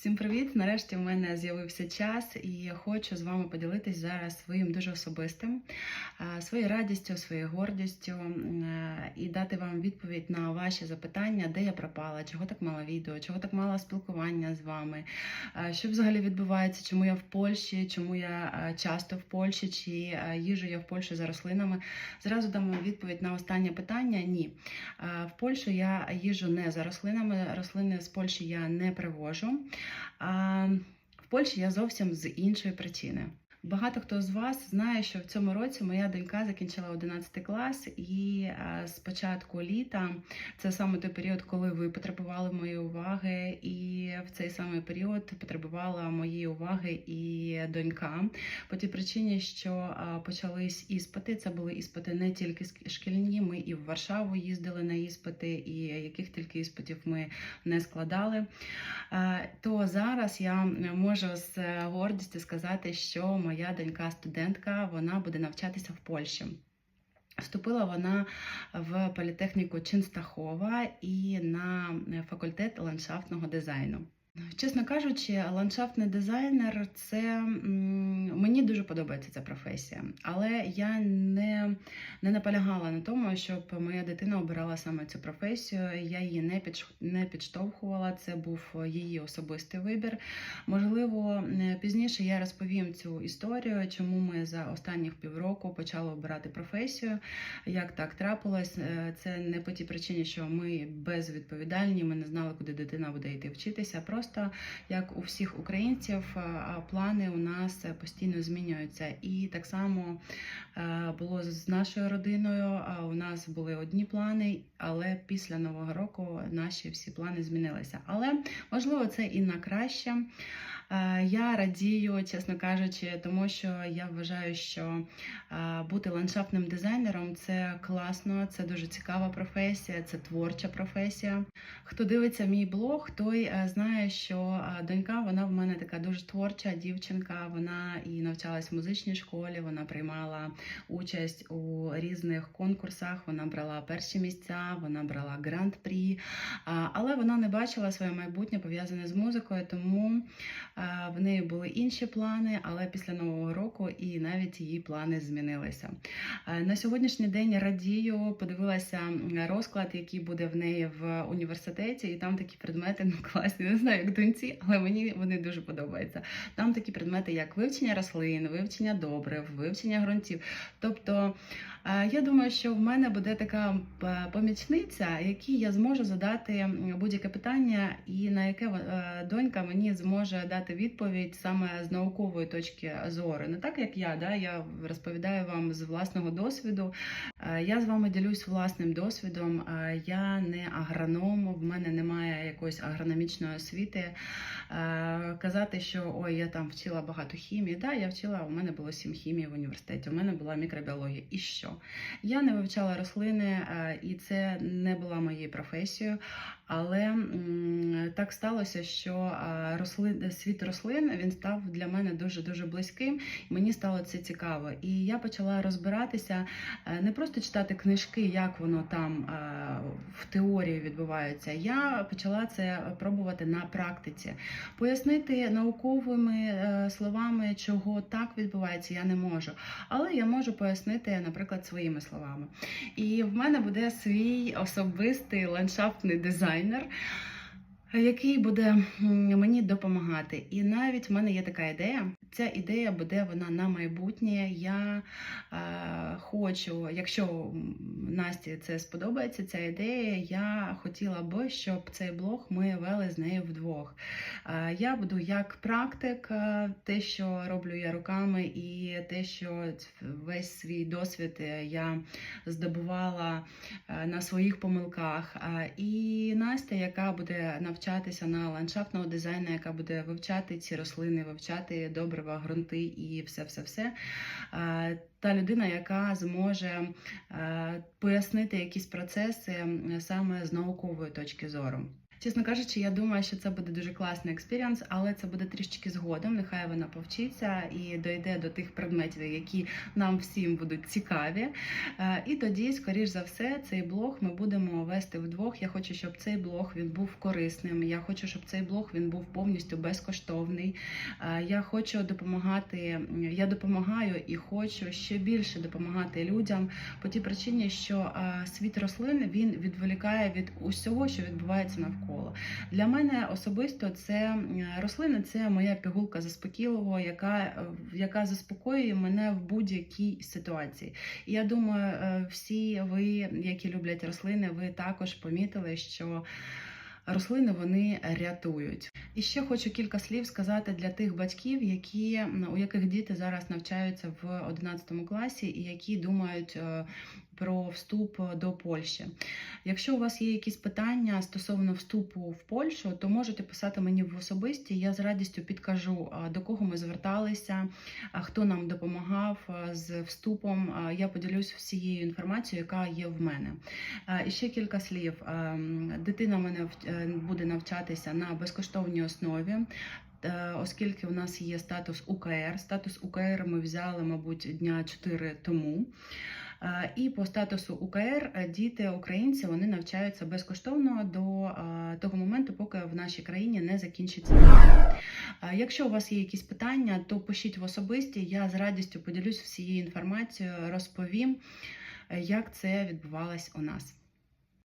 Всім привіт! Нарешті в мене з'явився час, і я хочу з вами поділитись зараз своїм дуже особистим, своєю радістю, своєю гордістю е, і дати вам відповідь на ваші запитання, де я пропала, чого так мало відео, чого так мало спілкування з вами, що взагалі відбувається, чому я в Польщі, чому я часто в Польщі, чи їжу я в Польщі за рослинами. Зразу дам вам відповідь на останнє питання. Ні. В Польщу я їжу не за рослинами. Рослини з Польщі я не привожу. А в Польщі я зовсім з іншої причини. Багато хто з вас знає, що в цьому році моя донька закінчила 11 клас, і е, з початку літа це саме той період, коли ви потребували моєї уваги, і в цей самий період потребувала моєї уваги і донька. По тій причині, що е, почались іспити. Це були іспити не тільки шкільні. Ми і в Варшаву їздили на іспити, і яких тільки іспитів ми не складали. Е, То зараз я можу з гордістю сказати, що моя донька студентка вона буде навчатися в Польщі. Вступила вона в політехніку Чинстахова і на факультет ландшафтного дизайну. Чесно кажучи, ландшафтний дизайнер це мені дуже подобається ця професія, але я не, не наполягала на тому, щоб моя дитина обирала саме цю професію. Я її не підш- не підштовхувала. Це був її особистий вибір. Можливо, пізніше я розповім цю історію, чому ми за останніх півроку почали обирати професію. Як так трапилось? Е, Це не по тій причині, що ми безвідповідальні, ми не знали, куди дитина буде йти вчитися. Просто як у всіх українців, е, плани у нас е, постійно змінюються. І так само е, було з нашою родиною. У нас були одні плани, але після нового року наші всі плани змінилися. Але можливо, це і на краще. Е, Я радію, чесно кажучи, тому що я вважаю, що е, бути ландшафтним дизайнером це класно, це дуже цікава професія, це творча професія. Хто дивиться мій блог, той е, знає, що донька вона в мене така дуже творча дівчинка. Вона і навчалась в музичній школі, вона приймала участь у різних конкурсах. Вона брала перші місця, вона брала гранд-прі, але вона не бачила своє майбутнє пов'язане з музикою, тому в неї були інші плани. Але після нового року і навіть її плани змінилися. Е, На сьогоднішній день радію, подивилася розклад, який буде в неї в університеті, і там такі предмети ну класні. Не знаю, як доньці, але мені вони дуже подобаються. Там такі предмети, як вивчення рослин, вивчення добрив, вивчення ґрунтів. Тобто е, я думаю, що в мене буде така е, помічниця, якій я зможу задати будь-яке питання, і на яке е, донька мені зможе дати відповідь саме з наукової точки зору. Не так як я, да, я розповідаю вам з власного досвіду. Е, Я з вами ділюсь власним досвідом. Е, Я не агроном, в мене немає якоїсь агрономічної освіти. Е, Казати, що ой, я там вчила багато хімії. Да, я вчила, у мене було сім хімії в університеті. У мене була мікробіологія. І що? Я не вивчала рослини, і це не була моєю професією. Але так сталося, що рослин, світ рослин він став для мене дуже дуже близьким. Мені стало це цікаво. І я почала розбиратися, е, не просто читати книжки, як воно там е, в теорії відбувається. Я почала це пробувати на практиці. Пояснити науковими е, словами, чого так відбувається, я не можу. Але я можу пояснити, наприклад, своїми словами. І в мене буде свій особистий ландшафтний дизайнер. Який буде мені допомагати, і навіть в мене є така ідея. Ця ідея буде вона на майбутнє. Я е, хочу, якщо Насті це сподобається, ця ідея, я хотіла би, щоб цей блог ми вели з нею вдвох. Е, я буду як практик, е, те, що роблю я руками, і те, що весь свій досвід е, я здобувала е, на своїх помилках. І Настя, яка буде навчатися на ландшафтного дизайну, яка буде вивчати ці рослини, вивчати добрива, ґрунти і все, все, все. Е, Та людина, яка зможе е, пояснити якісь процеси саме з наукової точки зору. Чесно кажучи, я думаю, що це буде дуже класний експіріанс, але це буде трішечки згодом. Нехай вона повчиться і дойде до тих предметів, які нам всім будуть цікаві. Е, І тоді, скоріш за все, цей блог ми будемо вести вдвох. Я хочу, щоб цей блог він був корисним. Я хочу, щоб цей блог він був повністю безкоштовний. Е, Я хочу допомагати. Я допомагаю і хочу ще більше допомагати людям по тій причині, що е, світ рослин він відволікає від усього, що відбувається навколо. Для мене особисто це рослина, це моя пігулка заспокійливого, яка, е, яка заспокоює мене в будь-якій ситуації. І я думаю, е, всі ви, які люблять рослини, ви також помітили, що. Рослини вони рятують. І ще хочу кілька слів сказати для тих батьків, які у яких діти зараз навчаються в 11 класі і які думають е, про вступ до Польщі. Якщо у вас є якісь питання стосовно вступу в Польщу, то можете писати мені в особисті. Я з радістю підкажу, до кого ми зверталися, хто нам допомагав з вступом. Я поділюсь всією інформацією, яка є в мене. І ще кілька слів. Дитина в мене е, буде навчатися на безкоштовній основі. Е, Оскільки у нас є статус УКР, статус УКР ми взяли, мабуть, дня 4 тому. І по статусу УКР е, діти українці вони навчаються безкоштовно до того моменту, поки в нашій країні не закінчиться. Якщо у вас є якісь питання, то пишіть в особисті. Я з радістю поділюсь всією інформацією, розповім, е, як це відбувалось у нас.